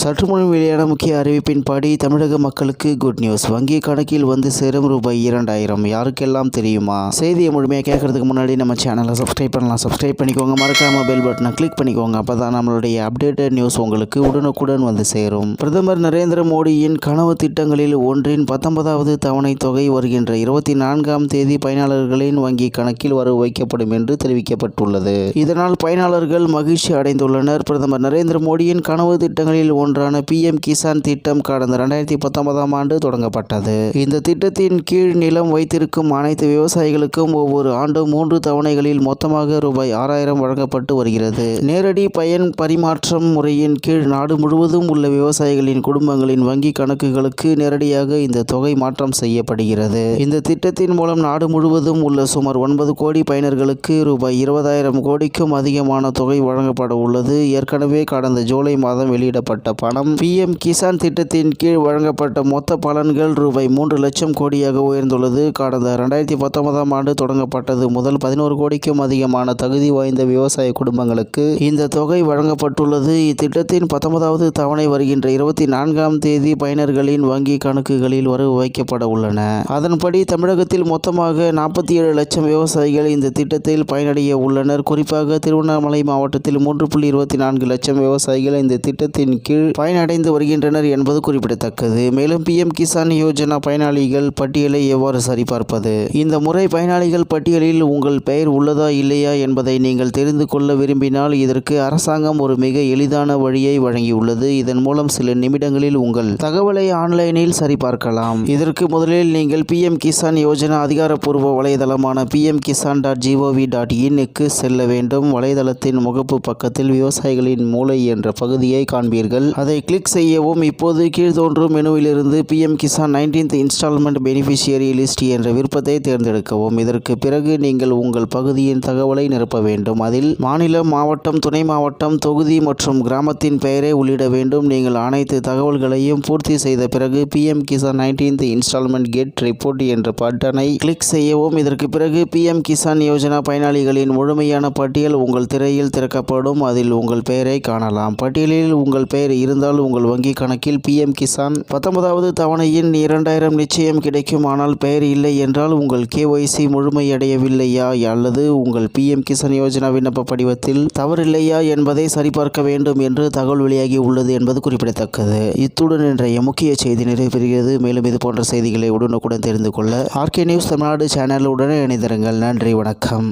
சற்று முன் வெளியான முக்கிய அறிவிப்பின்படி தமிழக மக்களுக்கு குட் நியூஸ் வங்கி கணக்கில் வந்து சேரும் ரூபாய் இரண்டாயிரம். யாருக்கெல்லாம் தெரியுமா? செய்தியை முழுமையாக கேட்கறதுக்கு முன்னாடி நம்ம சேனலை சப்ஸ்கிரைப் பண்ணலாம். சப்ஸ்கிரைப் பண்ணிக்கோங்க. மறக்காம பெல் பட்டனை கிளிக் பண்ணிக்கோங்க. அப்போ தான் நம்மளுடைய அப்டேட்டட் நியூஸ் உங்களுக்கு உடனுக்குடன் வந்து சேரும். பிரதமர் நரேந்திர மோடியின் கனவு திட்டங்களில் ஒன்றின் பத்தொன்பதாவது தவணை தொகை வருகின்ற இருபத்தி நான்காம் தேதி பயனாளர்களின் வங்கி கணக்கில் வரவு வைக்கப்படும் என்று தெரிவிக்கப்பட்டுள்ளது. இதனால் பயனாளர்கள் மகிழ்ச்சி அடைந்துள்ளனர். பிரதமர் நரேந்திர மோடியின் கனவு திட்டங்களில் ஒன்று ஒன்றான பிஎம் கிசான் திட்டம் கடந்த ரெண்டாயிரத்தி பத்தொன்பதாம் ஆண்டு தொடங்கப்பட்டது. இந்த திட்டத்தின் கீழ் நிலம் வைத்திருக்கும் அனைத்து விவசாயிகளுக்கும் ஒவ்வொரு ஆண்டும் மூன்று தவணைகளில் மொத்தமாக ரூபாய் ஆறாயிரம் வழங்கப்பட்டு வருகிறது. நேரடி பயன் பரிமாற்றம் முறையின் கீழ் நாடு முழுவதும் உள்ள விவசாயிகளின் குடும்பங்களின் வங்கி கணக்குகளுக்கு நேரடியாக இந்த தொகை மாற்றம் செய்யப்படுகிறது. இந்த திட்டத்தின் மூலம் நாடு முழுவதும் உள்ள சுமார் ஒன்பது கோடி பயனர்களுக்கு ரூபாய் இருபதாயிரம் கோடிக்கும் அதிகமான தொகை வழங்கப்பட உள்ளது. ஏற்கனவே கடந்த ஜூலை மாதம் வெளியிடப்பட்ட பணம். பிஎம் கிசான் திட்டத்தின் கீழ் வழங்கப்பட்ட மொத்த பலன்கள் ரூபாய் மூன்று லட்சம் கோடியாக உயர்ந்துள்ளது. கடந்த ரெண்டாயிரத்தி பத்தொன்பதாம் ஆண்டு தொடங்கப்பட்டது. முதல் பதினோரு கோடிக்கும் அதிகமான தகுதி வாய்ந்த விவசாய குடும்பங்களுக்கு இந்த தொகை வழங்கப்பட்டுள்ளது. இத்திட்டத்தின் பத்தொன்பதாவது தவணை வருகின்ற இருபத்தி நான்காம் தேதி பயனர்களின் வங்கி கணக்குகளில் வரவு வைக்கப்பட உள்ளன. அதன்படி தமிழகத்தில் மொத்தமாக நாற்பத்தி ஏழு லட்சம் விவசாயிகள் இந்த திட்டத்தில் பயனடைய உள்ளனர். குறிப்பாக திருவண்ணாமலை மாவட்டத்தில் மூன்று புள்ளி இருபத்தி நான்கு லட்சம் விவசாயிகள் இந்த திட்டத்தின் கீழ் பயனடைந்து வருகின்றனர் என்பது குறிப்பிடத்தக்கது. மேலும் பிஎம் கிசான் யோஜனா பயனாளிகள் பட்டியலை எவ்வாறு சரிபார்ப்பது? இந்த முறை பயனாளிகள் பட்டியலில் உங்கள் பெயர் உள்ளதா இல்லையா என்பதை நீங்கள் தெரிந்து கொள்ள விரும்பினால் இதற்கு அரசாங்கம் ஒரு மிக எளிதான வழியை வழங்கியுள்ளது. இதன் மூலம் சில நிமிடங்களில் உங்கள் தகவலை ஆன்லைனில் சரிபார்க்கலாம். இதற்கு முதலில் நீங்கள் பிஎம் கிசான் யோஜனா அதிகாரப்பூர்வ வலைதளமான PM Kisan dot G O V dot இன்னுக்கு செல்ல வேண்டும். வலைதளத்தின் முகப்பு பக்கத்தில் விவசாயிகளின் மூளை என்ற பகுதியை காண்பீர்கள். அதை கிளிக் செய்யவும் இப்போது கீழ் தோன்றும் மெனுவிலிருந்து PM Kisan nineteenth instalment beneficiary list என்ற விருப்பத்தை தேர்ந்தெடுக்கவும். இதற்கு பிறகு நீங்கள் உங்கள் பகுதியின் தகவலை நிரப்ப வேண்டும். அதில் மாநிலம் மாவட்டம் துணை மாவட்டம் தொகுதி மற்றும் கிராமத்தின் பெயரை உள்ளிட வேண்டும். நீங்கள் அனைத்து தகவல்களையும் பூர்த்தி செய்த பிறகு PM Kisan nineteenth instalment get report என்ற பட்டனை கிளிக் செய்யவும். இதற்கு பிறகு பிஎம் கிசான் யோஜனா பயனாளிகளின் முழுமையான பட்டியல் உங்கள் திரையில் திறக்கப்படும். அதில் உங்கள் பெயரை காணலாம். பட்டியலில் உங்கள் பெயர் இருந்தால் உங்கள் வங்கி கணக்கில் பிஎம் கிசான் பத்தொன்பதாவது தவணையின் இரண்டாயிரம் நிச்சயம் கிடைக்கும். ஆனால் பெயர் இல்லை என்றால் உங்கள் கேஒய்சி முழுமையடையவில்லையா அல்லது உங்கள் பிஎம் கிசான் யோஜனா விண்ணப்ப படிவத்தில் தவறில்லையா என்பதை சரிபார்க்க வேண்டும் என்று தகவல் வெளியாகி உள்ளது என்பது குறிப்பிடத்தக்கது. இத்துடன் இன்றைய முக்கிய செய்தி நிறைவேறுகிறது மேலும் இது போன்ற செய்திகளை உடனுக்குடன் தெரிந்து கொள்ள ஆர்கே நியூஸ் தமிழ்நாடு சேனலுடன் இணைந்திருங்கள். நன்றி வணக்கம்.